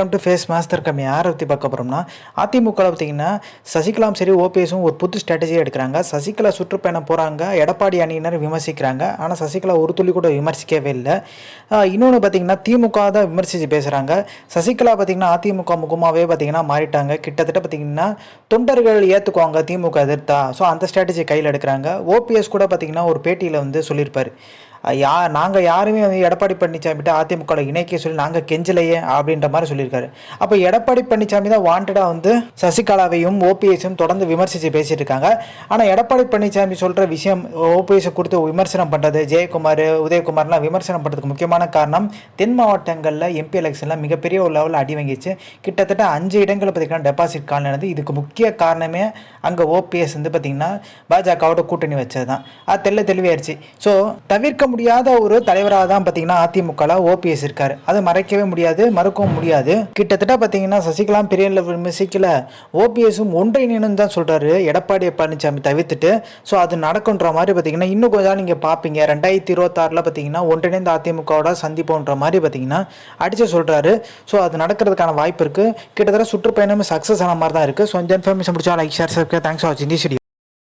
Welcome to face master கம்மி யாரை பற்றி பார்க்க போகிறோம்னா அதிமுகவில் பார்த்தீங்கன்னா சசிகலாம் சரி ஓபிஎஸும் ஒரு புது ஸ்ட்ராட்டஜியாக எடுக்கிறாங்க. சசிகலா சுற்றுப்பயணம் போகிறாங்க எடப்பாடி அணியினர் விமர்சிக்கிறாங்க. ஆனால் சசிகலா ஒரு துளி கூட விமர்சிக்கவே இல்லை. இன்னொன்று பார்த்தீங்கன்னா திமுக தான் விமர்சித்து பேசுகிறாங்க சசிகலா பார்த்தீங்கன்னா அதிமுக முகமாகவே பார்த்தீங்கன்னா மாறிட்டாங்க. கிட்டத்தட்ட பார்த்தீங்கன்னா தொண்டர்கள் ஏற்றுக்குவாங்க திமுக எதிர்த்தா. ஸோ அந்த ஸ்ட்ராட்டஜி கையில் எடுக்கிறாங்க. ஓபிஎஸ் கூட பார்த்தீங்கன்னா ஒரு பேட்டியில் வந்து சொல்லியிருப்பார். யா நாங்கள் யாருமே வந்து எடப்பாடி பழனிசாமிகிட்ட அதிமுகவில் இணைக்க சொல்லி நாங்கள் கெஞ்சலையே அப்படின்ற மாதிரி சொல்லியிருக்காரு. அப்போ எடப்பாடி பழனிசாமி தான் வாண்டடாக வந்து சசிகலாவையும் ஓபிஎஸும் தொடர்ந்து விமர்சித்து பேசிட்டு இருக்காங்க. ஆனால் எடப்பாடி பழனிசாமி சொல்கிற விஷயம் ஓபிஎஸை கொடுத்து விமர்சனம் பண்ணுறது ஜெயக்குமார் உதயகுமார்லாம் விமர்சனம் பண்ணுறதுக்கு முக்கியமான காரணம் தென் மாவட்டங்களில் எம்பி எலெக்ஷனில் மிகப்பெரிய ஒரு லெவலில் அடி வாங்கிச்சு. கிட்டத்தட்ட அஞ்சு இடங்களில் பார்த்திங்கன்னா டெபாசிட் கால் இதுக்கு முக்கிய காரணமே அங்கே ஓபிஎஸ் வந்து பார்த்திங்கன்னா பாஜகவோட கூட்டணி வச்சது தான் அது தெல்ல தெளிவாயிருச்சு. ஸோ தவிர்க்க முடியாத ஒரு தலைவராக தான் பார்த்தீங்கன்னா அதிமுகவில் ஓபிஎஸ் இருக்காரு. அதை மறைக்கவே முடியாது மறுக்கவும் முடியாது. கிட்டத்தட்ட பார்த்தீங்கன்னா சசிகலாம் பெரிய லெவல் மியூசிக்கில் ஓபிஎஸும் ஒன்றிணைன்னு தான் சொல்கிறாரு எடப்பாடி பழனிசாமி தவிர்த்துட்டு. ஸோ அது நடக்குன்ற மாதிரி பார்த்தீங்கன்னா இன்னும் கொஞ்சம் நீங்கள் பார்ப்பீங்க. ரெண்டாயிரத்தி இருபத்தாறில் பார்த்தீங்கன்னா ஒன்றிணைந்த அதிமுகவோட சந்திப்போன்ற மாதிரி பார்த்தீங்கன்னா அடிச்சு சொல்கிறாரு ஸோ அது நடக்கிறதுக்கான வாய்ப்பு இருக்குது கிட்டத்தட்ட சுற்றுப்பயணம் சக்ஸஸ் ஆன மாதிரி தான் இருக்குது ஸோ இந்த இன்ஃபர்மேஷன் பிடிச்சா like share subscribe thanks for வாட்சிங் தி